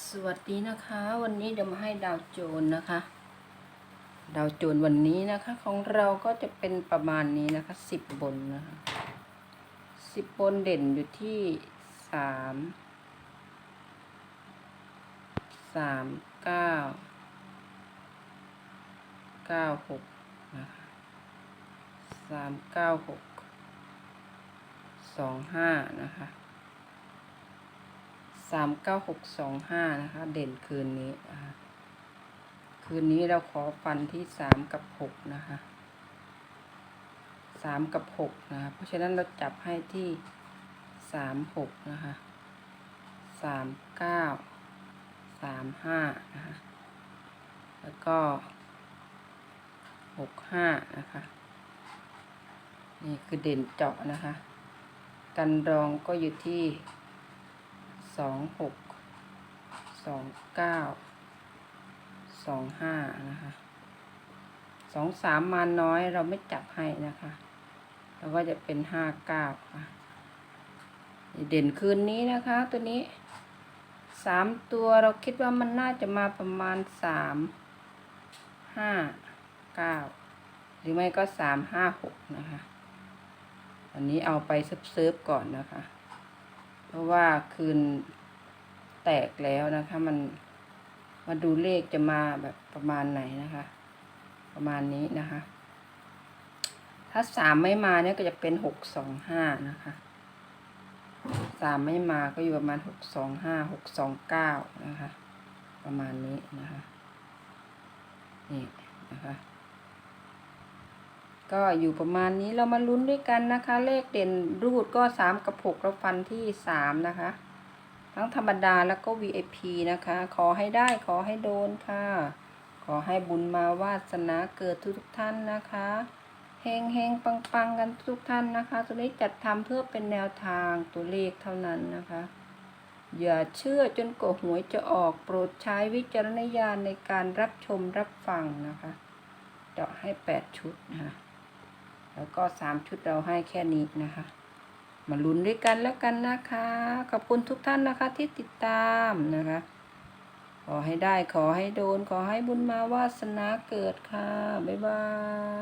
สวัสดีนะคะ วันนี้เดี๋ยวมาให้ดาวโจนนะคะ ดาวโจนวันนี้นะคะ ของเราก็จะเป็นประมาณนี้นะคะสิบบนนะคะสิบบนเด่นอยู่ที่สามสามเก้าเก้าหกนะคะสามเก้าหกสองห้านะคะ สามเก้าหกสองห้านะคะ เด่นคืนนี้คะคืนนี้เราขอฟันที่สามกับหกนะคะสามกับหกนะคะ เพราะฉะนั้นเราจับให้ที่สามหกนะคะสามเก้าสามห้านะคะ แล้วก็หกห้านะคะ นี่คือเด่นเจาะนะคะ กันรองก็อยู่ที่ สองหกสองเก้าสองห้านะคะสองสามมาน้อยเราไม่จับให้นะคะเราก็จะเป็นห้าเก้าค่ะเด่นคืนนี้นะคะ ตัวนี้สามตัวเราคิดว่ามันน่าจะมาประมาณสามห้าเก้าหรือไม่ก็สามห้าหกนะคะ อันนี้เอาไปเซิร์ฟๆก่อนนะคะ เพราะว่าคืนแตกแล้วนะคะ มันมาดูเลขจะมาแบบประมาณไหนนะคะ ประมาณนี้นะคะ ถ้าสามไม่มาเนี่ยก็จะเป็นหกสองห้านะคะสามไม่มาก็อยู่ประมาณหกสองห้าหกสองเก้านะคะ ประมาณนี้นะคะนี่นะคะ ก็อยู่ประมาณนี้เรามาลุ้นด้วยกันนะคะ เลขเด่นรูดก็สามกับหกเราฟันที่สามนะคะ ทั้งธรรมดาแล้วก็ VIP นะคะ ขอให้ได้ขอให้โดนค่ะ ขอให้บุญมาวาสนาเกิดทุกท่านนะคะเฮงเฮงปังปังกันทุกท่านนะคะ ตัวนี้จัดทำเพื่อเป็นแนวทางตัวเลขเท่านั้นนะคะ อย่าเชื่อจนกว่าหวยจะออกโปรดใช้วิจารณญาณในการรับชมรับฟังนะคะเจาะให้แปดชุดนะคะ แล้วก็สามชุดเราให้แค่นี้นะคะ มาลุ้นด้วยกันแล้วกันนะคะ ขอบคุณทุกท่านนะคะที่ติดตามนะคะ ขอให้ได้ขอให้โดน ขอให้บุญมาวาสนาเกิดค่ะ บ๊ายบาย